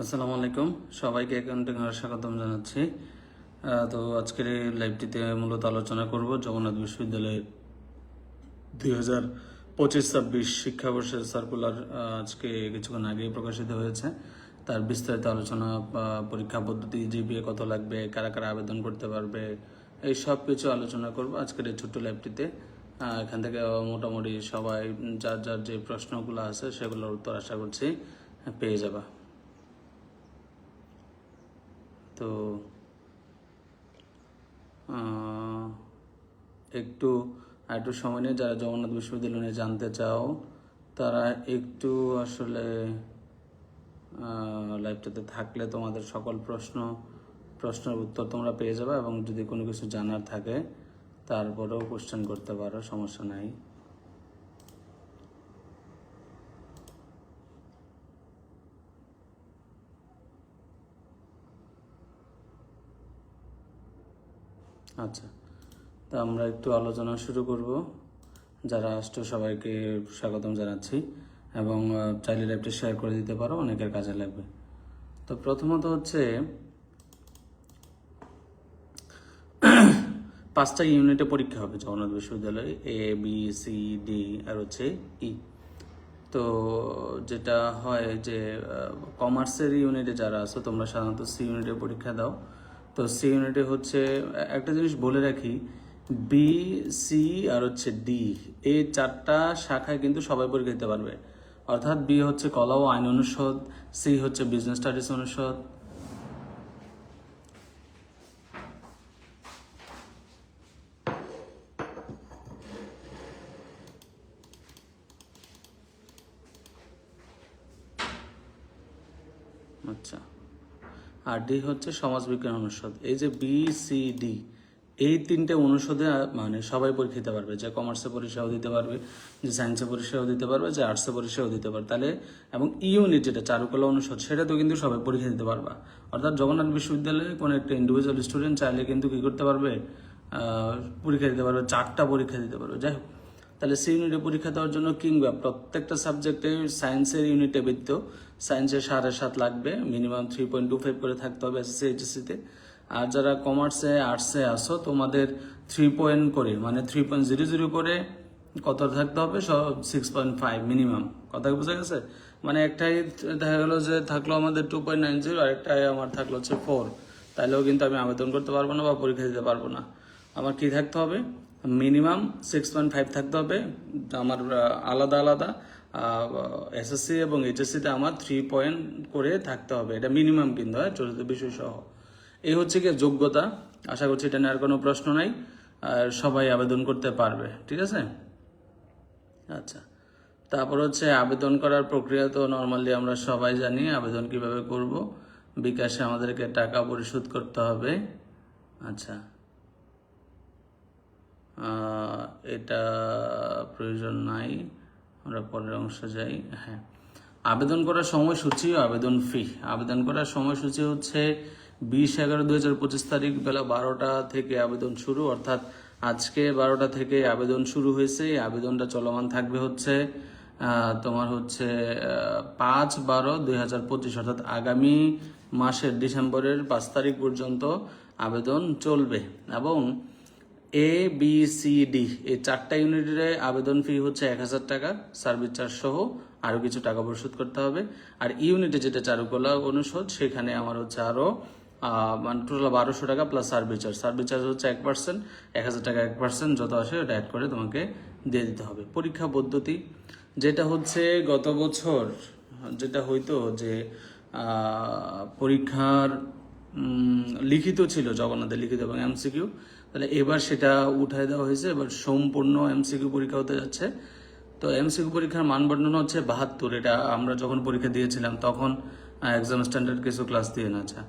আসসালামু আলাইকুম সবাইকে অ্যাকাউন্টিং আর স্বাগতম জানাচ্ছি। তো আজকের এই লাইভটিতে মূলত আলোচনা করব জগন্নাথ বিশ্ববিদ্যালয়ের দুই হাজার পঁচিশ ছাব্বিশ শিক্ষাবর্ষের সার্কুলার আজকে কিছুক্ষণ আগেই প্রকাশিত হয়েছে। তার বিস্তারিত আলোচনা পরীক্ষা পদ্ধতি জিপিএ কত লাগবে, কারা কারা আবেদন করতে পারবে, এই সব কিছু আলোচনা করব আজকের এই ছোট্ট লাইভটিতে এখান থেকে মোটামুটি সবাই যার যার যে প্রশ্নগুলো আছে সেগুলোর উত্তর আশা করছি পেয়ে যাবা। তো একটু একটু সময় নিয়ে যারা জগন্নাথ বিশ্ববিদ্যালয় নিয়ে জানতে চাও, তারা একটু আসলে লাইভটাতে থাকলে তোমাদের সকল প্রশ্ন, প্রশ্নের উত্তর তোমরা পেয়ে যাবে এবং যদি কোনো কিছু জানার থাকে তারপরেও কোশ্চেন করতে পারো, সমস্যা নাই। আচ্ছা তা আমরা একটু আলোচনা শুরু করব। যারা আসতো সবাইকে স্বাগতম জানাচ্ছি এবং চাইলে ল্যাবটি শেয়ার করে দিতে পারো, অনেকের কাজে লাগবে। তো প্রথমত হচ্ছে পাঁচটা ইউনিটে পরীক্ষা হবে জগন্নাথ বিশ্ববিদ্যালয়ে এ বি সি ডি আর হচ্ছে ই তো যেটা হয় যে কমার্সের ইউনিটে যারা আছো, তোমরা সাধারণত সি ইউনিটে পরীক্ষা দাও। তো সি ইউনিটে হচ্ছে, একটা জিনিস বলে রাখি বি সি আর হচ্ছে ডি এই চারটা শাখায় কিন্তু সবাই পরীক্ষা দিতে পারবে। অর্থাৎ বি হচ্ছে কলা ও আইন অনুষদ সি হচ্ছে বিজনেস স্টাডিজ অনুষদ আচ্ছা আর ডি হচ্ছে সমাজবিজ্ঞান অনুষদ। এই যে বি, সি, ডি, এই তিনটে অনুষদে মানে সবাই পরীক্ষা দিতে পারবে। যে কমার্সে পরীক্ষাও দিতে পারবে, যে সায়েন্সে পরীক্ষাও দিতে পারবে, যে আর্টসে পরীক্ষাও দিতে পারবে। তাহলে, এবং ইউনিট যেটা চারুকলা অনুষদ সেটা তো কিন্তু সবাই পরীক্ষা দিতে পারবা। অর্থাৎ জগন্নাথ বিশ্ববিদ্যালয়ে কোনো একটা ইন্ডিভিজুয়াল স্টুডেন্ট চাইলে কিন্তু কি করতে পারবে? পরীক্ষা দিতে পারবে, চারটা পরীক্ষা দিতে পারবে। যাই হোক তাহলে সেই ইউনিটে পরীক্ষা দেওয়ার জন্য কিংবা প্রত্যেকটা সাবজেক্টে সায়েন্সের ইউনিটে বৃত্ত। সায়েন্সের সাড়ে সাত লাগবে minimum three point two five করে থাকতে হবে এসএসসি এইচএসসিতে আর যারা কমার্সে আর্টসে আসো তোমাদের থ্রি পয়েন্ট করে মানে থ্রি পয়েন্ট জিরো জিরো করে কত থাকতে হবে? সব সিক্স পয়েন্ট ফাইভ মিনিমাম কথা বোঝা গেছে? মানে একটাই দেখা গেলো যে থাকল আমাদের টু পয়েন্ট নাইন জিরো আরেকটাই আমার থাকল হচ্ছে ফোর তাহলেও কিন্তু আমি আবেদন করতে পারব না বা পরীক্ষা দিতে পারব না। আমার কি থাকতে হবে? মিনিমাম সিক্স পয়েন্ট ফাইভ থাকতে হবে। আমার আলাদা আলাদা। এসএসসি এবং এইচএসসিতে আমার থ্রি পয়েন্ট করে থাকতে হবে। এটা মিনিমাম কিন্তু, হয় চতুর্থ বিষয় সহ। এই হচ্ছে কি যোগ্যতা। আশা করছি এটা নিয়ে আর কোনো প্রশ্ন নাই। আর সবাই আবেদন করতে পারবে, ঠিক আছে? আচ্ছা। তারপর হচ্ছে আবেদন করার প্রক্রিয়া তো নর্মালি আমরা সবাই জানি আবেদন কীভাবে করব। বিকাশে আমাদেরকে টাকা পরিশোধ করতে হবে। আচ্ছা। এটা প্রয়োজন নাই। আমরা পরের অংশে যাই। হ্যাঁ। আবেদন করার সময়সূচি আবেদন ফি আবেদন করার সময়সূচি হচ্ছে বিশ এগারো দুই হাজার পঁচিশ তারিখ বেলা বারোটা থেকে আবেদন শুরু। অর্থাৎ আজকে বারোটা থেকে আবেদন শুরু হয়েছে। আবেদনটা চলমান থাকবে হচ্ছে তোমার হচ্ছে পাঁচ বারো দুই হাজার পঁচিশ। অর্থাৎ আগামী মাসের ডিসেম্বরের পাঁচ তারিখ পর্যন্ত আবেদন চলবে। এবং এ বি সি ডি এই চারটা ইউনিটের আবেদন ফি হচ্ছে এক হাজার টাকা সার্ভিস চার্জ সহ আরও কিছু টাকা পরিশোধ করতে হবে। আর ইউনিটে যেটা চারুকলা অনুষদ, সেখানে আমার হচ্ছে আরও মানে টোটাল বারোশো টাকা plus service charge service charge হচ্ছে এক পার্সেন্ট এক হাজার টাকা এক পার্সেন্ট যত আসে ওটা অ্যাড করে তোমাকে দিয়ে দিতে হবে। পরীক্ষা পদ্ধতি, যেটা হচ্ছে গত বছর, যেটা হইতো যে পরীক্ষার লিখিত ছিল জগন্নাথের লিখিত এবং এমসিকিউ তাহলে এবার সেটা উঠায় দেওয়া হয়েছে, এবার সম্পূর্ণ এমসিকিউ পরীক্ষা হতে যাচ্ছে। তো এমসিকিউ পরীক্ষার মান বর্ণনা হচ্ছে বাহাত্তর, এটা আমরা যখন পরীক্ষা দিয়েছিলাম তখন এক্সাম স্ট্যান্ডার্ড কিছু ক্লাস দিয়ে না আচ্ছা।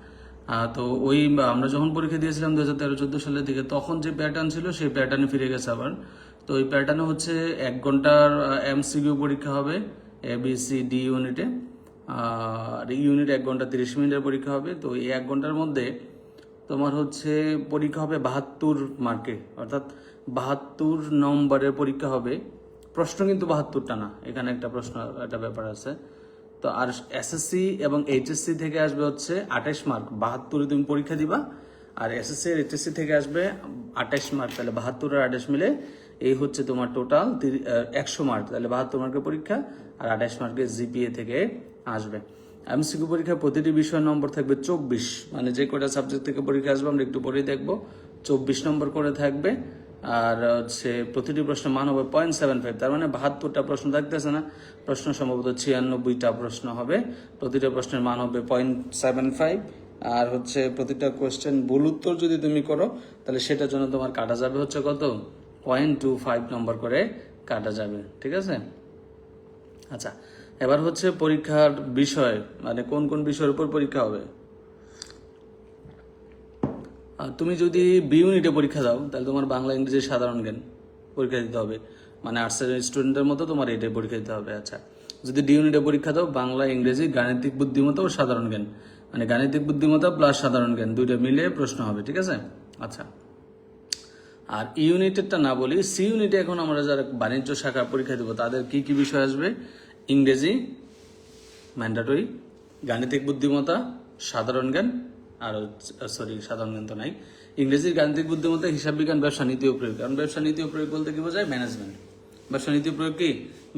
তো ওই আমরা যখন পরীক্ষা দিয়েছিলাম দু হাজার তেরো, চোদ্দ সালের দিকে, তখন যে প্যাটার্ন ছিল সেই প্যাটার্নে ফিরে গেছে আবার। তো ওই প্যাটার্নে হচ্ছে এক ঘণ্টার এমসিকিউ পরীক্ষা হবে এ বি সি ডি ইউনিটে আর ইউনিট এক ঘণ্টা তিরিশ মিনিটের পরীক্ষা হবে, তো এই এক ঘণ্টার মধ্যে তোমার হচ্ছে পরীক্ষা হবে বাহাত্তর মার্কে, অর্থাৎ বাহাত্তর নম্বরের পরীক্ষা হবে। প্রশ্ন কিন্তু বাহাত্তরটা না, এখানে একটা প্রশ্ন, একটা ব্যাপার আছে। তো আর এসএসসি এবং এইচএসসি থেকে আসবে হচ্ছে আঠাশ মার্ক, বাহাত্তরে তুমি পরীক্ষা দিবা, আর এসএসসি আর এইচএসসি থেকে আসবে আঠাশ মার্ক, তাহলে বাহাত্তর আর আঠাশ মিলে এই হচ্ছে তোমার টোটাল একশো মার্ক, তাহলে বাহাত্তর মার্কের পরীক্ষা আর আঠাশ মার্কের জিপিএ থেকে আসবে। এমসিকিউ পরীক্ষার প্রতিটি বিষয় নম্বর থাকবে চব্বিশ। মানে যে কটা সাবজেক্ট থেকে পরীক্ষা আসবে আমরা একটু পরেই দেখব। চব্বিশ নম্বর করে থাকবে। আর হচ্ছে প্রতিটি প্রশ্নের মান হবে পয়েন্ট সেভেন ফাইভ। তার মানে বাহাত্তরটা প্রশ্ন থাকতেছে না। প্রশ্ন সম্ভবত ছিয়ানব্বইটা প্রশ্ন হবে। প্রতিটা প্রশ্নের মান হবে পয়েন্ট সেভেন ফাইভ। আর হচ্ছে প্রতিটা কোয়েশ্চেন ভুল উত্তর যদি তুমি করো, তাহলে সেটার জন্য তোমার কাটা যাবে হচ্ছে কত? পয়েন্ট টু ফাইভ নম্বর করে কাটা যাবে। ঠিক আছে? আচ্ছা এবার হচ্ছে পরীক্ষার বিষয় মানে কোন কোন বিষয়ের উপর পরীক্ষা হবে? আর তুমি যদি বি ইউনিটে পরীক্ষা দাও, তাহলে তোমার বাংলা ইংরেজি সাধারণ জ্ঞান পরীক্ষা দিতে হবে। মানে আর্টসের স্টুডেন্টের মতো তোমার এটাই পরীক্ষা দিতে হবে আচ্ছা। যদি ডি ইউনিটে পরীক্ষা দাও, বাংলা, ইংরেজি, গাণিতিক বুদ্ধিমত্তা ও সাধারণ জ্ঞান। মানে গাণিতিক বুদ্ধিমত্তা প্লাস সাধারণ জ্ঞান, দুইটা মিলে প্রশ্ন হবে, ঠিক আছে? আচ্ছা। আর ইউনিটেরটা না বলি সি ইউনিটে এখন আমরা যারা বাণিজ্য শাখার পরীক্ষা দেবো, তাদের কি কি বিষয় আসবে? ইংরেজি ম্যান্ডাটরি গাণিতিক বুদ্ধিমত্তা, সাধারণ জ্ঞান, আর সরি সাধারণ জ্ঞান তো নাই। ইংরেজির গাণিতিক বুদ্ধিমত্তা, হিসাব বিজ্ঞান, ব্যবসা, নীতি ও প্রয়োগ। কারণ ব্যবসা, নীতি ও প্রয়োগ বলতে কি বোঝায়? ম্যানেজমেন্ট ব্যবসা, নীতি প্রয়োগ কি?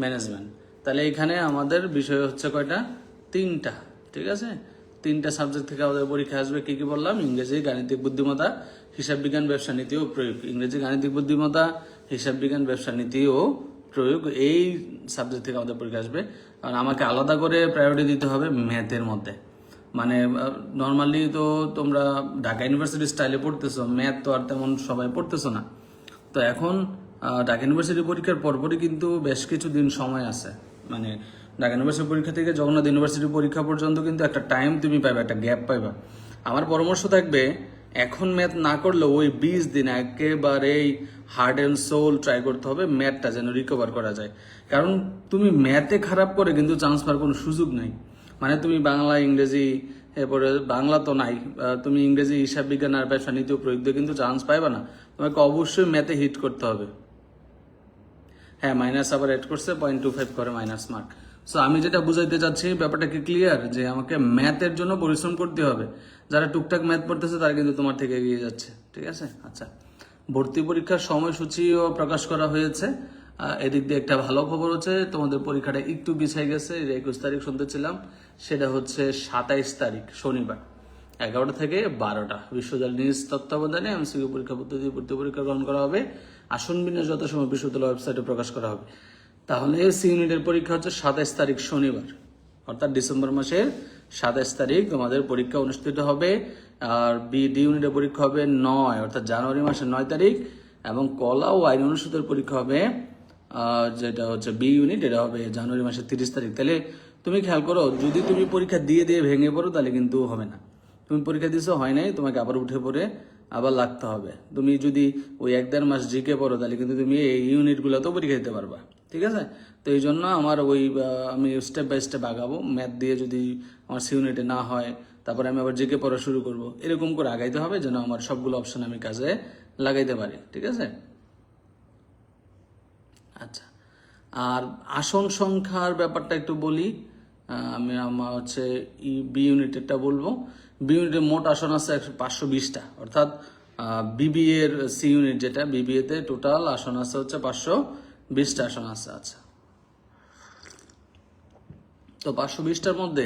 ম্যানেজমেন্ট তাহলে এখানে আমাদের বিষয় হচ্ছে কয়টা? তিনটা, ঠিক আছে? তিনটা সাবজেক্ট থেকে আমাদের পরীক্ষা আসবে, কি কি বললাম? ইংরেজি, গাণিতিক বুদ্ধিমত্তা, হিসাব বিজ্ঞান, ব্যবসা, নীতি ও প্রয়োগ। ইংরেজি, গাণিতিক বুদ্ধিমত্তা, হিসাব বিজ্ঞান, ব্যবসা, নীতি ও প্রয়োগ এই সাবজেক্ট থেকে আমাদের পরীক্ষা আসবে। আর আমাকে আলাদা করে প্রায়োরিটি দিতে হবে ম্যাথের মধ্যে। মানে নর্মালি তো তোমরা ঢাকা ইউনিভার্সিটি স্টাইলে পড়তেছো ম্যাথ তো আর তেমন সবাই পড়তেছো না। তো এখন ঢাকা ইউনিভার্সিটি পরীক্ষার পরপরই কিন্তু বেশ কিছু দিন সময় আছে। মানে ঢাকা ইউনিভার্সিটি পরীক্ষা থেকে জগন্নাথ ইউনিভার্সিটি পরীক্ষা পর্যন্ত কিন্তু একটা টাইম তুমি পাবে একটা গ্যাপ পাইবা। আমার পরামর্শ থাকবে এখন ম্যাথ না করলে ওই বিশ দিন একেবারেই হার্ড অ্যান্ড সোল ট্রাই করতে হবে ম্যাথটা যেন রিকভার করা যায়। কারণ তুমি ম্যাথে খারাপ করে কিন্তু চান্স পাওয়ার কোনো সুযোগ নাই। মানে তুমি বাংলা, ইংরেজি, এরপরে বাংলা তো নাই তুমি ইংরেজি, হিসাব বিজ্ঞান আর ব্যবসা নীতি প্রয়োগ দিয়ে কিন্তু চান্স পাইবা না। তোমাকে অবশ্যই ম্যাথে হিট করতে হবে। হ্যাঁ মাইনাস আবার অ্যাড করছে পয়েন্ট টু ফাইভ করে মাইনাস মার্ক সো আমি যেটা বুঝাইতে চাচ্ছি, ব্যাপারটা কি ক্লিয়ার যে আমাকে ম্যাথের জন্য পরিশ্রম করতে হবে। যারা টুকটাক ম্যাথ পড়তেছে, তারা কিন্তু তোমার থেকে এগিয়ে যাচ্ছে। ঠিক আছে? আচ্ছা। ভর্তি পরীক্ষার সময়সূচিও প্রকাশ করা হয়েছে। এদিক দিয়ে একটা ভালো খবর হচ্ছে, তোমাদের পরীক্ষাটা একটু পিছিয়ে গেছে একুশ তারিখ শুনতেছিলাম, সেটা হচ্ছে সাতাইশ তারিখ, শনিবার, এগারোটা থেকে বারোটা। বিশ্ববিদ্যালয় নিজ তত্ত্বাবধানে এমসিকিউ পরীক্ষা পদ্ধতি, ভর্তি পরীক্ষা গ্রহণ করা হবে। আসন বিন্যাস যত সময় বিশ্ববিদ্যালয় ওয়েবসাইটে প্রকাশ করা হবে। তাহলে সি ইউনিটের পরীক্ষা হচ্ছে সাতাইশ তারিখ, শনিবার, অর্থাৎ ডিসেম্বর মাসের সাতাইশ তারিখ তোমাদের পরীক্ষা অনুষ্ঠিত হবে, আর বি ডি ইউনিটের পরীক্ষা হবে নয়, অর্থাৎ জানুয়ারি মাসের নয় তারিখ, এবং কলা ও আইন অনুষদের পরীক্ষা হবে যেটা হচ্ছে বি ইউনিট এটা হবে জানুয়ারি মাসের তিরিশ তারিখ। তাহলে তুমি খেয়াল করো, যদি তুমি পরীক্ষা দিয়ে দিয়ে ভেঙে পড়ো, তাহলে কিন্তু হবে না। তুমি পরীক্ষা দিছো, হয় নাই, তোমাকে আবার উঠে পড়ে আবার লাগতে হবে। তুমি যদি ওই এক দেড় মাস জিকে পড়ো, তাহলে কিন্তু তুমি এই ইউনিটগুলোতেও পরীক্ষা দিতে পারবা, ঠিক আছে? তো এই জন্য আমার ওই আমি স্টেপ বাই স্টেপ আগাবো। ম্যাথ দিয়ে যদি আমার সি ইউনিটে না হয়, তারপরে আমি আবার জিকে পড়া শুরু করব। এরকম করে আগাইতে হবে যেন আমার সবগুলো অপশন আমি কাজে লাগাইতে পারি, ঠিক আছে? আচ্ছা আর আসন সংখ্যার ব্যাপারটা একটু বলি। আমি আমার হচ্ছে বি ইউনিটেরটা বলব। বি ইউনিটের মোট আসন আছে একশো পাঁচশো বিশটা, অর্থাৎ বিবি এর সি ইউনিট যেটা বিবিএ তে টোটাল আসন আছে হচ্ছে পাঁচশো বিশটা আসন আছে আচ্ছা। তো পাঁচশো বিশটার মধ্যে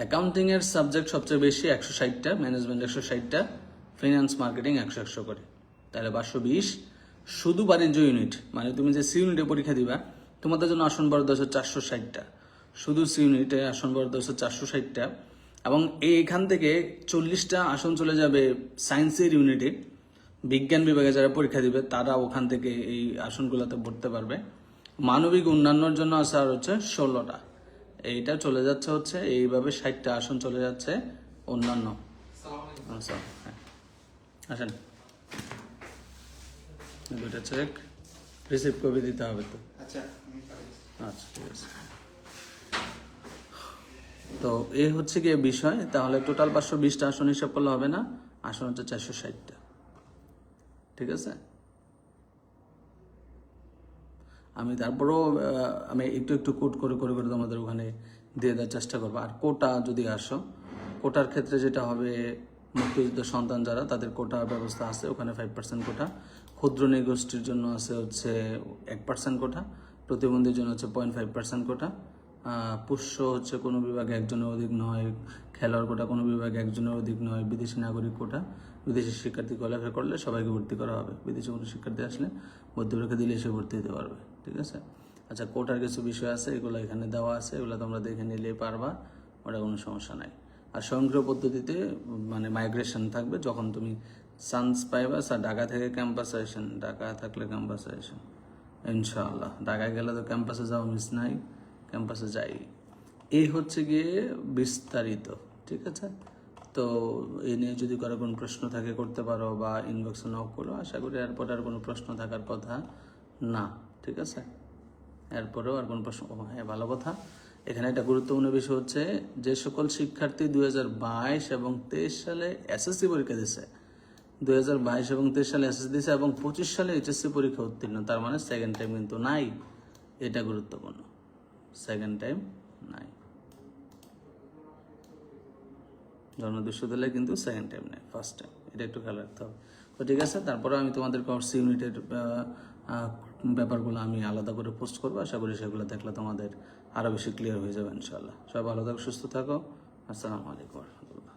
অ্যাকাউন্টিং এর সাবজেক্ট সবচেয়ে বেশি একশো ষাটটা ম্যানেজমেন্ট একশো ষাটটা ফিনান্স মার্কেটিং একশো একশো করে। তাহলে পাঁচশো বিশ। শুধু বাণিজ্য ইউনিট মানে তুমি যে সি ইউনিটে পরীক্ষা দিবা, তোমাদের জন্য আসন বরাদ্দ হচ্ছে চারশো ষাটটা। শুধু সি ইউনিটে আসন বরাদ্দ হচ্ছে চারশো ষাটটা। এবং এইখান থেকে চল্লিশটা আসন চলে যাবে সায়েন্সের ইউনিটে বিজ্ঞান বিভাগে যারা পরীক্ষা দিবে, তারা ওখান থেকে এই আসনগুলোতে ভরতে পারবে মানবিক উন্নয়নের জন্য আছে আর হচ্ছে ষোলোটা। এইটা চলে যাচ্ছে হচ্ছে এইভাবে ষাটটা আসন চলে যাচ্ছে অন্যান্য। আচ্ছা, হ্যাঁ। আসেন। দুইটা চেক রিসিভ কপি দিতে হবে তো। আচ্ছা আচ্ছা ঠিক আছে। তো এ হচ্ছে গিয়ে বিষয় তাহলে টোটাল পাঁচশো বিশটা আসন হিসাব করলে হবে না? আসন হচ্ছে চারশো ষাটটা। ঠিক আছে? আমি তারপরেও আমি একটু একটু কোট করে করে করে তোমাদের ওখানে দিয়ে দেওয়ার চেষ্টা করব। আর কোটা যদি আসো, কোটার ক্ষেত্রে যেটা হবে, মুক্তিযুদ্ধ সন্তান যারা, তাদের কোটা ব্যবস্থা আছে, ওখানে ফাইভ পার্সেন্ট কোটা। ক্ষুদ্র নৃগোষ্ঠীর জন্য আছে হচ্ছে এক পার্সেন্ট কোটা, প্রতিবন্ধীর জন্য হচ্ছে পয়েন্ট ফাইভ পার্সেন্ট কোটা। পুষ্য হচ্ছে কোনো বিভাগে একজনের অধিক নয়, খেলোয়াড় কোটা কোনো বিভাগে একজনের অধিক নয়, বিদেশি নাগরিক কোটা। বিদেশি শিক্ষার্থী কোয়ালিফাই করলে সবাইকে ভর্তি করা হবে। বিদেশি কোনো শিক্ষার্থী আসলে ভর্তি পরীক্ষা দিলে সে ভর্তি হতে পারবে। ঠিক আছে? আচ্ছা কোটার কিছু বিষয় আছে, এগুলো এখানে দেওয়া আছে, এগুলো তোমরা দেখে নিলেই পারবা, ওটা কোনো সমস্যা নাই। আর স্বয়ংক্রিয় পদ্ধতিতে মানে মাইগ্রেশন থাকবে, যখন তুমি চান্স পাইবা স্যার ঢাকা থেকে ক্যাম্পাসে আসেন, ঢাকা থাকলে ক্যাম্পাসে আসেন। ইনশাআল্লাহ, ঢাকায় গেলে তো ক্যাম্পাসে যাওয়া মিস নাই ক্যাম্পাসে যাই। এই হচ্ছে গিয়ে বিস্তারিত, ঠিক আছে? তো এ নিয়ে যদি কারও কোনো প্রশ্ন থাকে, করতে পারো বা ইনবক্সে নক করো, আশা করি এরপর আর কোনো প্রশ্ন থাকার কথা না। ঠিক আছে? এরপরেও আর কোনো প্রশ্ন হ্যাঁ ভালো কথা। এখানে একটা গুরুত্বপূর্ণ বিষয় হচ্ছে যে সকল শিক্ষার্থী দুই এবং তেইশ সালে এসএসসি পরীক্ষা দিচ্ছে দুই এবং তেইশ সালে এসএসসি দিয়েছে এবং পঁচিশ সালে এইচএসসি পরীক্ষা উত্তীর্ণ। তার মানে সেকেন্ড টাইম কিন্তু নাই। এটা গুরুত্বপূর্ণ। সেকেন্ড টাইম নাই। জন্ম বিশ্ববিদ্যালয়ে কিন্তু সেকেন্ড টাইম নেই ফার্স্ট টাইম এটা একটু খেয়াল রাখতে হবে। তো ঠিক আছে তারপরে আমি তোমাদের কোর্স ইউনিটের ব্যাপারগুলো আমি আলাদা করে পোস্ট করব। আশা করি সেগুলো দেখলে তোমাদের আরও বেশি ক্লিয়ার হয়ে যাবে ইনশাল্লাহ সবাই ভালো থাকো, সুস্থ থাকো। আসসালামু আলাইকুম রহমতুল্লাহ।